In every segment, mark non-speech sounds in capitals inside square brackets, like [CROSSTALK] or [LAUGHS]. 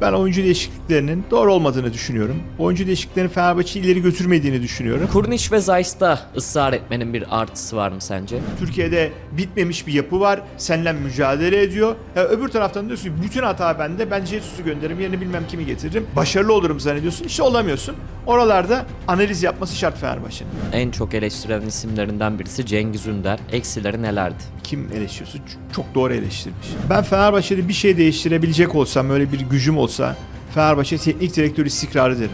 Ben oyuncu değişikliklerinin doğru olmadığını düşünüyorum. Oyuncu değişikliklerinin Fenerbahçe'yi ileri götürmediğini düşünüyorum. Kurniş ve Zayt'ta ısrar etmenin bir artısı var mı sence? Türkiye'de bitmemiş bir yapı var. Seninle mücadele ediyor. Ya öbür taraftan diyorsun ki bütün hata bende. Ben Jesus'u gönderirim. Yerine bilmem kimi getiririm. Başarılı olurum zannediyorsun. İşte olamıyorsun. Oralarda analiz yapması şart Fenerbahçe'nin. En çok eleştirilen isimlerinden birisi Cengiz Ünder. Eksileri nelerdi? Kim eleştiriyorsa çok doğru eleştirmiş. Ben Fenerbahçe'de bir şey değiştirebilecek olsam, öyle bir gücüm olsa Fenerbahçe teknik direktör istikrarı derim.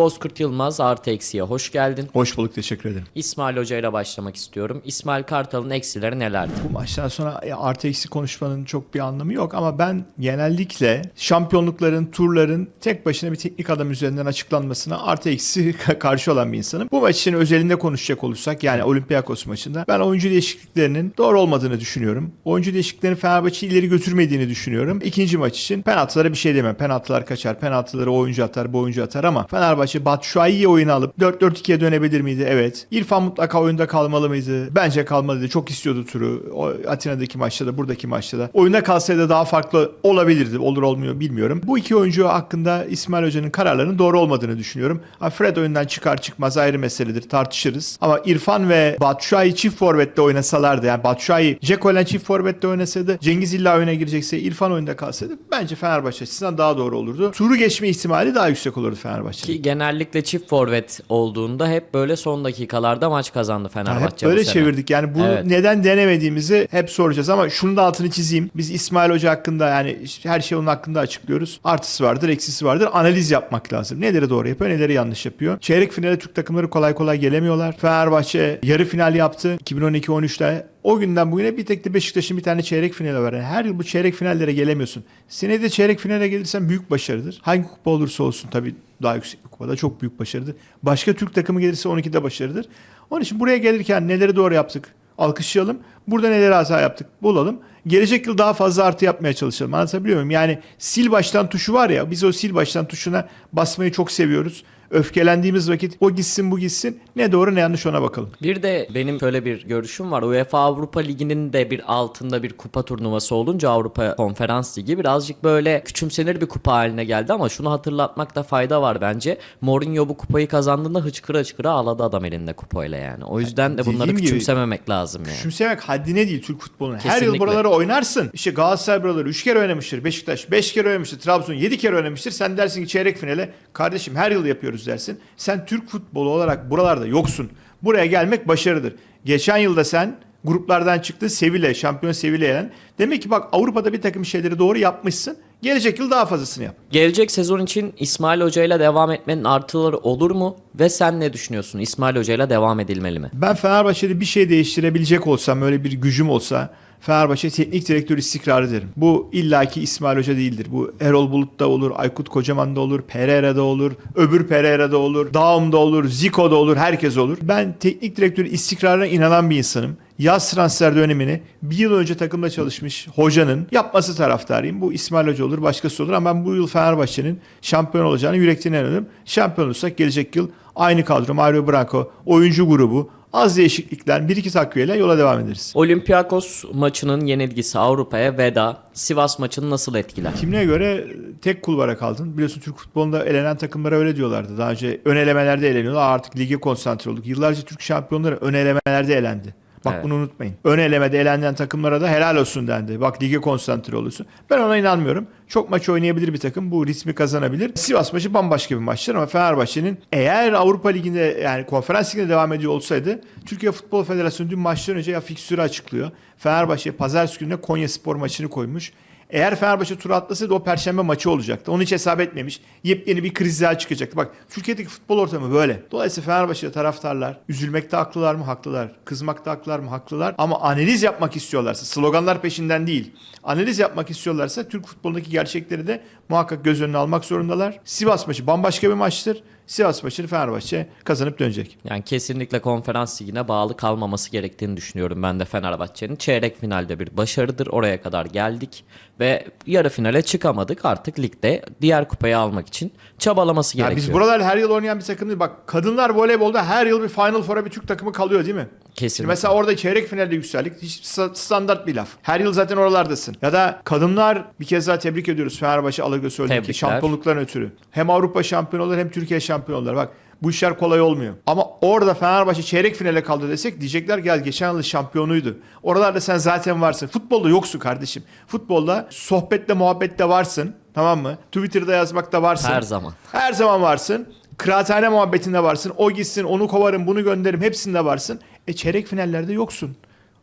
Bozkurt Yılmaz artı eksiye hoş geldin. Hoş bulduk, teşekkür ederim. İsmail Hoca ile başlamak istiyorum. İsmail Kartal'ın eksileri nelerdi? Bu maçtan sonra artı eksi konuşmanın çok bir anlamı yok ama ben genellikle şampiyonlukların, turların tek başına bir teknik adam üzerinden açıklanmasına artı eksi karşı olan bir insanım. Bu maç için özelinde konuşacak olursak yani Olympiakos maçında ben oyuncu değişikliklerinin doğru olmadığını düşünüyorum. Oyuncu değişikliklerinin Fenerbahçe'yi ileri götürmediğini düşünüyorum. İkinci maç için penaltılara bir şey demem. Penaltılar kaçar, penaltıları oyuncu atar, bu oyuncu atar ama Fenerbahçe Batshuayi'yi oyuna alıp 4-4-2'ye dönebilir miydi? Evet. İrfan mutlaka oyunda kalmalı mıydı? Bence kalmalıydı. Çok istiyordu turu. O Atina'daki maçta da buradaki maçta da. Oyunda kalsaydı daha farklı olabilirdi. Olur olmuyor bilmiyorum. Bu iki oyuncu hakkında İsmail Hoca'nın kararlarının doğru olmadığını düşünüyorum. Fred oyundan çıkar çıkmaz ayrı meseledir. Tartışırız. Ama İrfan ve Batshuayi çift forvette oynasalardı yani Batshuayi Dzeko ile çift forvette oynasaydı Cengiz illa oyuna girecekse İrfan oyunda kalsaydı bence Fenerbahçe açısından daha doğru olurdu. Turu geçme ihtimali daha yüksek olurdu Fenerbahçe'nin. Ki genellikle çift forvet olduğunda hep böyle son dakikalarda maç kazandı Ha, Fenerbahçe hep böyle çevirdik. Yani bunu Evet. neden denemediğimizi hep soracağız ama şunu da altını çizeyim. Biz İsmail Hoca hakkında yani her şey onun hakkında açıklıyoruz. Artısı vardır, eksisi vardır. Analiz yapmak lazım. Neleri doğru yapıyor, neleri yanlış yapıyor. Çeyrek finale Türk takımları kolay kolay gelemiyorlar. Fenerbahçe yarı final yaptı 2012-13'te. O günden bugüne bir tek de Beşiktaş'ın bir tane çeyrek finali var. Yani her yıl bu çeyrek finallere gelemiyorsun. Senede çeyrek finale gelirsen büyük başarıdır. Hangi kupa olursa olsun tabii daha yüksek bir kupada çok büyük başarıdır. Başka Türk takımı gelirse 12'de başarıdır. Onun için buraya gelirken neleri doğru yaptık? Alkışlayalım. Burada neleri hata yaptık? Bulalım. Gelecek yıl daha fazla artı yapmaya çalışalım. Anlatabiliyor muyum? Yani sil baştan tuşu var ya biz o sil baştan tuşuna basmayı çok seviyoruz. Öfkelendiğimiz vakit o gitsin bu gitsin. Ne doğru ne yanlış ona bakalım. Bir de benim şöyle bir görüşüm var. UEFA Avrupa Ligi'nin de bir altında bir kupa turnuvası olunca Avrupa Konferans Ligi birazcık böyle küçümsenir bir kupa haline geldi ama şunu hatırlatmakta fayda var bence. Mourinho bu kupayı kazandığında hıçkıra hıçkıra ağladı adam elinde kupayla yani. O yüzden de bunları dediğim gibi- küçümsememek lazım yani. Küçümsemek haddine değil Türk futbolunun. Her yıl Kesinlikle. buraları oynarsın. İşte Galatasaray buraları 3 kere oynamıştır. Beşiktaş 5 kere oynamıştır. Trabzon 7 kere oynamıştır. Sen dersin ki çeyrek finale kardeşim her yıl yapıyoruz dersin. Sen Türk futbolu olarak buralarda yoksun. Buraya gelmek başarıdır. Geçen yılda sen gruplardan çıktı Sevilla, şampiyon Sevilla'ya. Demek ki bak Avrupa'da bir takım şeyleri doğru yapmışsın. Gelecek yıl daha fazlasını yap. Gelecek sezon için İsmail Hoca ile devam etmenin artıları olur mu? Ve sen ne düşünüyorsun? İsmail Hoca ile devam edilmeli mi? Ben Fenerbahçe'de bir şey değiştirebilecek olsam, öyle bir gücüm olsa Fenerbahçe teknik direktör istikrarı derim. Bu illaki İsmail Hoca değildir. Bu Erol Bulut'ta olur, Aykut Kocaman'da olur, Pereira'da olur, öbür Pereira'da olur, Daum'da olur, Zico'da olur, herkes olur. Ben teknik direktör istikrarına inanan bir insanım. Yaz transfer dönemini bir yıl önce takımda çalışmış hocanın yapması taraftarıyım. Bu İsmail Hoca olur, başkası olur ama ben bu yıl Fenerbahçe'nin şampiyon olacağını yürekten inanıyorum. Şampiyon olursak gelecek yıl aynı kadro, Mario Branco, oyuncu grubu, az değişiklikler, bir iki takviyeyle yola devam ederiz. Olympiakos maçının yenilgisi Avrupa'ya veda. Sivas maçını nasıl etkiler? Kimliğe göre tek kulvara kaldın. Biliyorsun Türk futbolunda elenen takımlara öyle diyorlardı. Daha önce ön elemelerde eleniyorlar. Artık lige konsantre olduk. Yıllarca Türk şampiyonları ön elemelerde elendi. Bak Evet. bunu unutmayın. Ön elemede elenen takımlara da helal olsun dendi. Bak lige konsantre olursun. Ben ona inanmıyorum. Çok maç oynayabilir bir takım. Bu ritmi kazanabilir. Sivas maçı bambaşka bir maçtır ama Fenerbahçe'nin eğer Avrupa Ligi'nde yani konferans liginde devam ediyor olsaydı Türkiye Futbol Federasyonu dün maçtan önce ya fiksürü açıklıyor. Fenerbahçe pazartesi gününe Konya Spor maçını koymuş. Eğer Fenerbahçe tur atlasaydı o perşembe maçı olacaktı. Onu hiç hesap etmemiş. Yepyeni bir kriz daha çıkacaktı. Bak Türkiye'deki futbol ortamı böyle. Dolayısıyla Fenerbahçe taraftarlar üzülmekte haklılar mı? Haklılar. Kızmakta haklılar mı? Haklılar. Ama analiz yapmak istiyorlarsa, sloganlar peşinden değil. Analiz yapmak istiyorlarsa Türk futbolundaki gerçekleri de muhakkak göz önüne almak zorundalar. Sivas maçı bambaşka bir maçtır. Sivas maçını Fenerbahçe kazanıp dönecek. Yani kesinlikle konferans ligine bağlı kalmaması gerektiğini düşünüyorum ben de Fenerbahçe'nin. Çeyrek finalde bir başarıdır. Oraya kadar geldik ve yarı finale çıkamadık. Artık ligde diğer kupayı almak için çabalaması Ya gerekiyor. biz buralar her yıl oynayan bir takım değil. Bak kadınlar voleybolda her yıl bir Final Four'a bir Türk takımı kalıyor değil mi? Kesinlikle. Mesela orada çeyrek finalde yükseldik. Hiç sta- standart bir laf. Her yıl zaten oralardasın. Ya da kadınlar bir kez daha tebrik ediyoruz Fenerbahçe Alagöz Öldeki Tebrikler. şampiyonlukların ötürü. Hem Avrupa şampiyonu olur hem Türkiye şampiyonu olur. Bak bu işler kolay olmuyor. Ama orada Fenerbahçe çeyrek finale kaldı desek diyecekler gel geçen yıl şampiyonuydu. Oralarda sen zaten varsın. Futbolda yoksun kardeşim. Futbolda sohbetle muhabbette varsın. Tamam mı? Twitter'da yazmakta varsın. Her zaman. Her zaman varsın. Kıraathane muhabbetinde varsın. O gitsin, onu kovarım, bunu gönderirim. Hepsinde varsın. E çeyrek finallerde yoksun.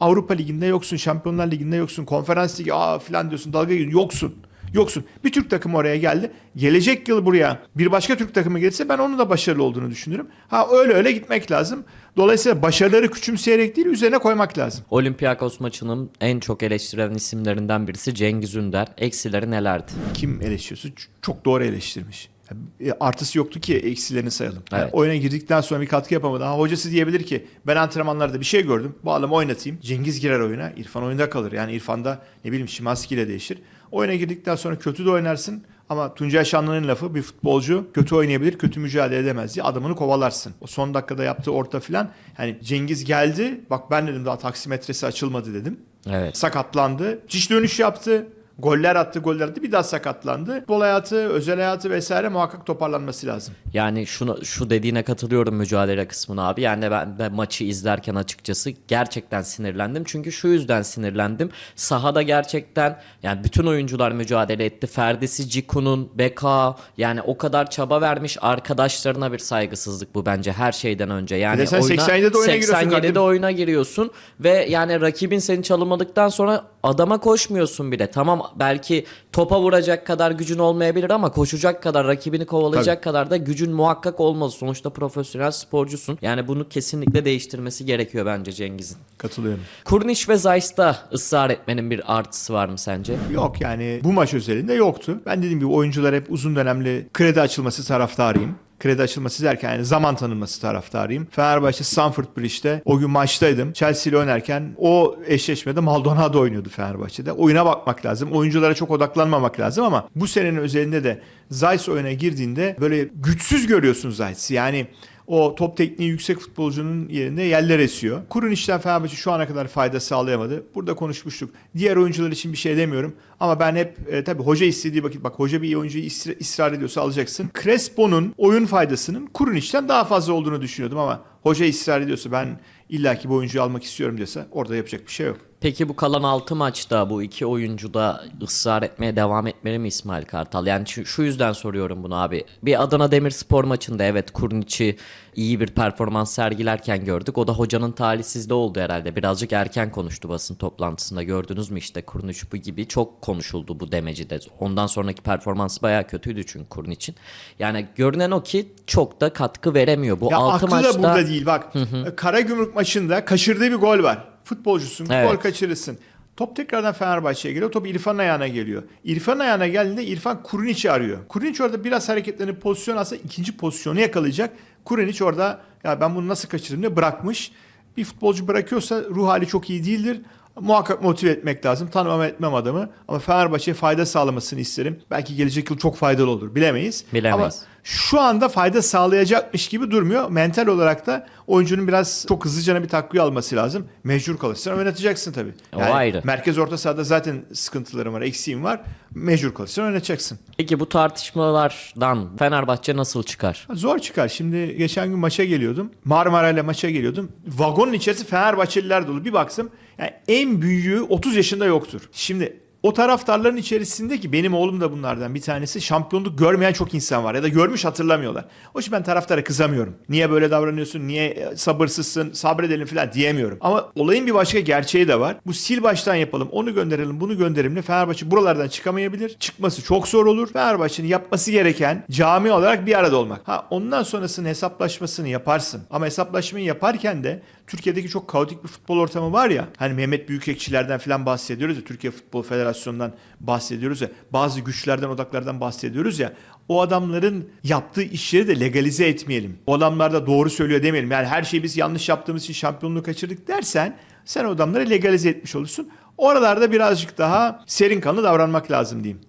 Avrupa Ligi'nde yoksun. Şampiyonlar Ligi'nde yoksun. Konferans Ligi aa filan diyorsun. Dalga geçiyorsun. Yoksun. Yoksun. Bir Türk takımı oraya geldi. Gelecek yıl buraya bir başka Türk takımı gelirse ben onun da başarılı olduğunu düşünürüm. Ha öyle öyle gitmek lazım. Dolayısıyla başarıları küçümseyerek değil üzerine koymak lazım. Olympiakos maçının en çok eleştirilen isimlerinden birisi Cengiz Ünder. Eksileri nelerdi? kim eleştiriyorsa çok doğru eleştirmiş. Artısı yoktu ki eksilerini sayalım. Yani Evet. oyuna girdikten sonra bir katkı yapamadı. Ha, hocası diyebilir ki ben antrenmanlarda bir şey gördüm. Bu adamı oynatayım. Cengiz girer oyuna. İrfan oyunda kalır. Yani İrfan'da ne bileyim Şimanski ile değişir. Oyuna girdikten sonra kötü de oynarsın. Ama Tuncay Şanlı'nın lafı bir futbolcu kötü oynayabilir, kötü mücadele edemez diye adamını kovalarsın. O son dakikada yaptığı orta filan. Yani Cengiz geldi. Bak ben dedim daha taksimetresi açılmadı dedim Evet. sakatlandı. Ciş dönüş yaptı. Goller attı, goller attı. Bir daha sakatlandı. Futbol hayatı, özel hayatı vesaire muhakkak toparlanması lazım. Yani şunu şu dediğine katılıyorum mücadele kısmına abi. Yani ben de maçı izlerken açıkçası gerçekten sinirlendim. Çünkü şu yüzden sinirlendim. Sahada gerçekten yani bütün oyuncular mücadele etti. Ferdisi, Ciku'nun, Beka yani o kadar çaba vermiş arkadaşlarına bir saygısızlık bu bence her şeyden önce. Yani sen 87'de oyuna giriyorsun 87'de kardeşim. oyuna giriyorsun ve yani rakibin seni çalınmadıktan sonra adama koşmuyorsun bile. Tamam belki topa vuracak kadar gücün olmayabilir ama koşacak kadar rakibini kovalayacak kadar da gücün muhakkak olmaz. Sonuçta profesyonel sporcusun. Yani bunu kesinlikle değiştirmesi gerekiyor bence Cengiz'in. Katılıyorum. Kurniş ve Zayt'ta ısrar etmenin bir artısı var mı sence? Yok yani bu maç özelinde yoktu. Ben dediğim gibi oyuncular hep uzun dönemli kredi açılması taraftarıyım. Kredi açılması derken yani zaman tanınması taraftarıyım. Fenerbahçe Stamford Bridge'de o gün maçtaydım. Chelsea ile oynarken o eşleşmede Maldonado oynuyordu Fenerbahçe'de. Oyuna bakmak lazım. Oyunculara çok odaklanmamak lazım ama bu senenin özelinde de Zayt oyuna girdiğinde böyle güçsüz görüyorsun Zayt'si. Yani o top tekniği yüksek futbolcunun yerinde yerler esiyor. Kurun işten Fenerbahçe şu ana kadar fayda sağlayamadı. Burada konuşmuştuk. Diğer oyuncular için bir şey demiyorum. Ama ben hep e, tabii hoca istediği vakit bak hoca bir iyi oyuncuyu isra- ısrar ediyorsa alacaksın. Crespo'nun oyun faydasının Kurun işten daha fazla olduğunu düşünüyordum ama hoca ısrar ediyorsa ben illaki bu oyuncuyu almak istiyorum diyorsa orada yapacak bir şey yok. Peki bu kalan 6 maçta bu iki oyuncu da ısrar etmeye devam etmeli mi İsmail Kartal? Yani şu, şu yüzden soruyorum bunu abi. Bir Adana Demirspor maçında evet Kurniç'i iyi bir performans sergilerken gördük. O da hocanın talihsizliği oldu herhalde. Birazcık erken konuştu basın toplantısında. Gördünüz mü işte Kurniç bu gibi çok konuşuldu bu demecide. Ondan sonraki performansı bayağı kötüydü çünkü Kurniç'in. Yani görünen o ki çok da katkı veremiyor. Bu Ya 6 aklı maçta da burada değil bak. Karagümrük maçında kaçırdığı bir gol var. Futbolcusun Evet. gol kaçırırsın. Top tekrardan Fenerbahçe'ye geliyor. Top İrfan'ın ayağına geliyor. İrfan'ın ayağına geldiğinde İrfan Kuruniç'i arıyor. Kuruniç orada biraz hareketlenip pozisyon alsa ikinci pozisyonu yakalayacak. Kuruniç orada ya ben bunu nasıl kaçırdım diye bırakmış. Bir futbolcu bırakıyorsa ruh hali çok iyi değildir. Muhakkak motive etmek lazım. Tanımam etmem adamı. Ama Fenerbahçe'ye fayda sağlamasını isterim. Belki gelecek yıl çok faydalı olur. Bilemeyiz. Bilemeyiz. Ama şu anda fayda sağlayacakmış gibi durmuyor. Mental olarak da oyuncunun biraz çok hızlıca bir takviye alması lazım. Mecbur kalırsan oynatacaksın tabii. O ayrı. Merkez orta sahada zaten sıkıntılarım var, eksiğim var. Mecbur kalırsan oynatacaksın. Peki bu tartışmalardan Fenerbahçe nasıl çıkar? Zor çıkar. Şimdi geçen gün maça geliyordum. Marmara ile maça geliyordum. Vagonun içerisi Fenerbahçeliler dolu. Bir baksım yani en büyüğü 30 yaşında yoktur. Şimdi o taraftarların içerisinde ki benim oğlum da bunlardan bir tanesi şampiyonluk görmeyen çok insan var ya da görmüş hatırlamıyorlar. O için ben taraftara kızamıyorum. Niye böyle davranıyorsun? Niye e, sabırsızsın? Sabredelim falan diyemiyorum. Ama olayın bir başka gerçeği de var. Bu sil baştan yapalım. Onu gönderelim, bunu gönderelim. Fenerbahçe buralardan çıkamayabilir. Çıkması çok zor olur. Fenerbahçe'nin yapması gereken cami olarak bir arada olmak. Ha ondan sonrasının hesaplaşmasını yaparsın. Ama hesaplaşmayı yaparken de Türkiye'deki çok kaotik bir futbol ortamı var ya. Hani Mehmet Büyükekçilerden falan bahsediyoruz ya. Türkiye Futbol Federasyonu'ndan bahsediyoruz ya. Bazı güçlerden, odaklardan bahsediyoruz ya. O adamların yaptığı işleri de legalize etmeyelim. O adamlar da doğru söylüyor demeyelim. Yani her şeyi biz yanlış yaptığımız için şampiyonluğu kaçırdık dersen sen o adamları legalize etmiş olursun. Oralarda birazcık daha serin kanlı davranmak lazım diyeyim.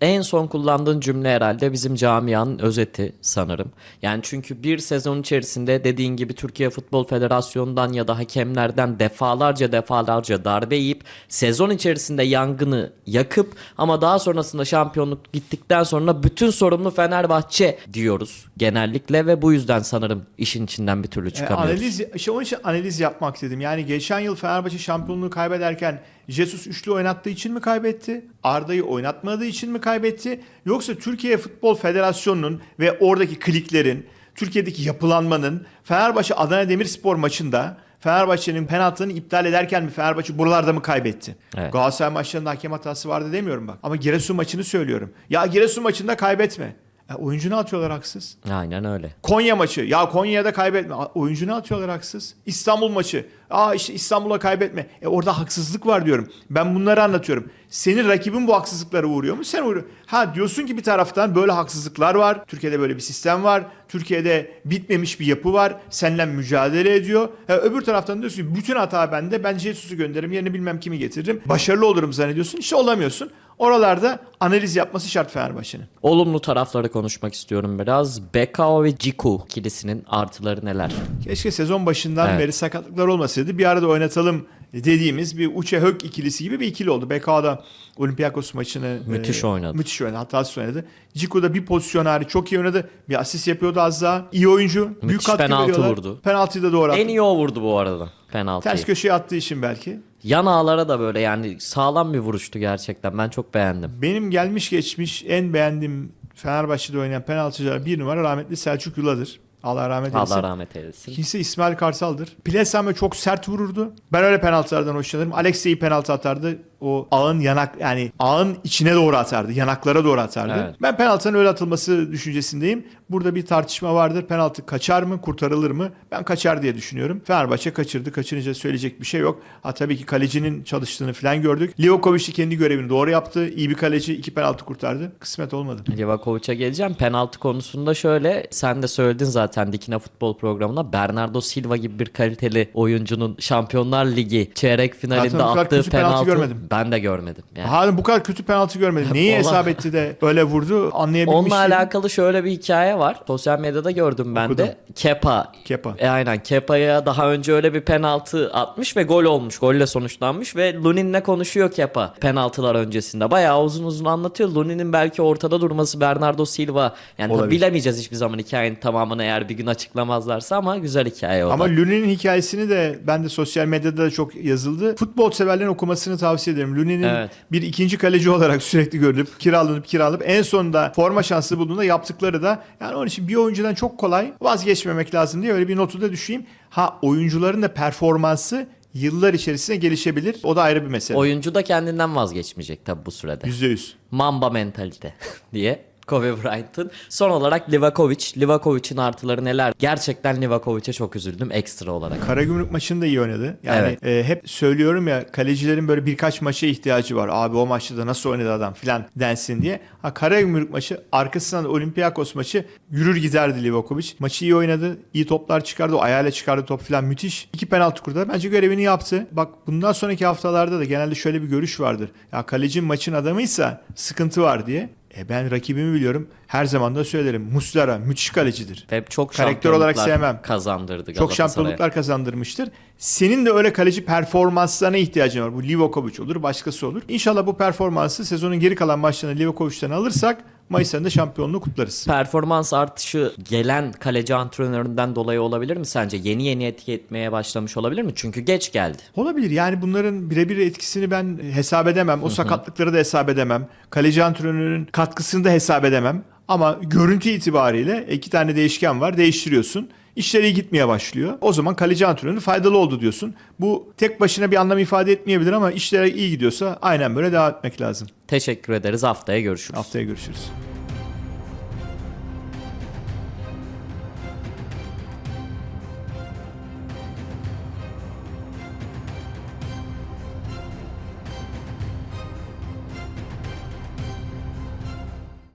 En son kullandığın cümle herhalde bizim camianın özeti sanırım. Yani çünkü bir sezon içerisinde dediğin gibi Türkiye Futbol Federasyonu'ndan ya da hakemlerden defalarca defalarca darbe yiyip sezon içerisinde yangını yakıp ama daha sonrasında şampiyonluk gittikten sonra bütün sorumlu Fenerbahçe diyoruz genellikle ve bu yüzden sanırım işin içinden bir türlü E, çıkamıyoruz. analiz, işte onun için analiz yapmak dedim. Yani geçen yıl Fenerbahçe şampiyonluğu kaybederken Jesus üçlü oynattığı için mi kaybetti? Arda'yı oynatmadığı için mi kaybetti? Yoksa Türkiye Futbol Federasyonu'nun ve oradaki kliklerin, Türkiye'deki yapılanmanın Fenerbahçe Adana Demirspor maçında Fenerbahçe'nin penaltını iptal ederken mi Fenerbahçe buralarda mı kaybetti? Evet. Galatasaray maçlarında hakem hatası vardı demiyorum bak. Ama Giresun maçını söylüyorum. Ya Giresun maçında kaybetme. E, oyuncunu atıyorlar haksız. Aynen öyle. Konya maçı. Ya Konya'da kaybetme. Oyuncunu atıyorlar haksız. İstanbul maçı. Aa işte İstanbul'a kaybetme. E orada haksızlık var diyorum. Ben bunları anlatıyorum. Senin rakibin bu haksızlıklara uğruyor mu? Sen uğruyor. Ha diyorsun ki bir taraftan böyle haksızlıklar var. Türkiye'de böyle bir sistem var. Türkiye'de bitmemiş bir yapı var. Seninle mücadele ediyor. Ha, öbür taraftan diyorsun ki bütün hata bende. Ben Jesus'u gönderirim. Yerine bilmem kimi getiririm. Başarılı olurum zannediyorsun. İşte olamıyorsun. Oralarda analiz yapması şart Fenerbahçe'nin. Olumlu tarafları konuşmak istiyorum biraz. Bekao ve Ciku ikilisinin artıları neler? Keşke sezon başından Evet. beri sakatlıklar olmasaydı. Bir arada oynatalım dediğimiz bir Uçe Hök ikilisi gibi bir ikili oldu. BK'da Olympiakos maçını Müthiş e, oynadı. Müthiş oynadı. Hatasız oynadı. Ciku da bir pozisyon hariç çok iyi oynadı. Bir asist yapıyordu az daha. İyi oyuncu. Büyük Müthiş katkı penaltı veriyorlar. vurdu. Penaltıyı da doğru attı. En iyi o vurdu bu arada penaltıyı. Ters köşeye attığı için belki. Yan ağlara da böyle yani sağlam bir vuruştu gerçekten. Ben çok beğendim. Benim gelmiş geçmiş en beğendiğim Fenerbahçe'de oynayan penaltıcılar bir numara rahmetli Selçuk Yula'dır. Allah rahmet eylesin. Allah rahmet eylesin. İkincisi İsmail Kartal'dır. Plesame çok sert vururdu. Ben öyle penaltılardan hoşlanırım. Alex iyi penaltı atardı. O ağın yanak yani ağın içine doğru atardı. Yanaklara doğru atardı. Evet. Ben penaltının öyle atılması düşüncesindeyim. Burada bir tartışma vardır. Penaltı kaçar mı, kurtarılır mı? Ben kaçar diye düşünüyorum. Fenerbahçe kaçırdı. Kaçırınca söyleyecek bir şey yok. Ha tabii ki kalecinin çalıştığını falan gördük. Livakovic kendi görevini doğru yaptı. İyi bir kaleci iki penaltı kurtardı. Kısmet olmadı. Livakovic'e geleceğim. Penaltı konusunda şöyle sen de söyledin zaten Dikine Futbol programında Bernardo Silva gibi bir kaliteli oyuncunun Şampiyonlar Ligi çeyrek finalinde Zaten attığı penaltı penaltı görmedim. Ben de görmedim. Yani. Ha bu kadar kötü penaltı görmedim. [LAUGHS] Neyi Olan- hesap etti de öyle vurdu anlayabilmiş Onunla değilim. alakalı şöyle bir hikaye var. Sosyal medyada gördüm ben Okudum. de. Kepa. Kepa. E, aynen Kepa'ya daha önce öyle bir penaltı atmış ve gol olmuş. Golle sonuçlanmış ve Lunin'le konuşuyor Kepa penaltılar öncesinde. Bayağı uzun uzun anlatıyor. Lunin'in belki ortada durması Bernardo Silva. Yani Olabilir. bilemeyeceğiz hiçbir zaman hikayenin tamamını eğer bir gün açıklamazlarsa ama güzel hikaye o Ama. Lunin'in hikayesini de ben de sosyal medyada da çok yazıldı. Futbol severlerin okumasını tavsiye ederim. Lunin'in Evet. bir ikinci kaleci olarak sürekli görülüp kiralanıp kiralanıp en sonunda forma şansı bulduğunda yaptıkları da yani onun için bir oyuncudan çok kolay vazgeçmemek lazım diye öyle bir notu da düşeyim. Ha oyuncuların da performansı yıllar içerisinde gelişebilir. O da ayrı bir mesele. Oyuncu da kendinden vazgeçmeyecek tabii bu sürede. %100. Mamba mentalite [LAUGHS] diye Kobe Bryant'ın. Son olarak Livakovic. Livakovic'in artıları neler? Gerçekten Livakovic'e çok üzüldüm ekstra olarak. Karagümrük maçını da iyi oynadı. Yani Evet. e, hep söylüyorum ya kalecilerin böyle birkaç maça ihtiyacı var. Abi o maçta da nasıl oynadı adam filan densin diye. Ha Karagümrük maçı arkasından da Olympiakos maçı yürür giderdi Livakovic. Maçı iyi oynadı. iyi toplar çıkardı. O ayağıyla çıkardı top filan müthiş. İki penaltı kurdu. Bence görevini yaptı. Bak bundan sonraki haftalarda da genelde şöyle bir görüş vardır. Ya kaleci maçın adamıysa sıkıntı var diye. E ben rakibimi biliyorum. Her zaman da söylerim. Muslera müthiş kalecidir. Hep çok Karakter olarak sevmem. kazandırdı Çok şampiyonluklar kazandırmıştır. Senin de öyle kaleci performanslarına ihtiyacın var. Bu Livakovic olur, başkası olur. İnşallah bu performansı sezonun geri kalan maçlarını Livakovic'ten alırsak Mayıs ayında şampiyonluğu kutlarız. Performans artışı gelen kaleci antrenöründen dolayı olabilir mi sence? Yeni yeni etki etmeye başlamış olabilir mi? Çünkü geç geldi. Olabilir. Yani bunların birebir etkisini ben hesap edemem. O sakatlıkları da hesap edemem. Kaleci antrenörün katkısını da hesap edemem. Ama görüntü itibariyle iki tane değişken var. Değiştiriyorsun. İşler iyi gitmeye başlıyor. O zaman kaleci antrenörü faydalı oldu diyorsun. Bu tek başına bir anlam ifade etmeyebilir ama işler iyi gidiyorsa aynen böyle devam etmek lazım. Teşekkür ederiz. Haftaya görüşürüz. Haftaya görüşürüz.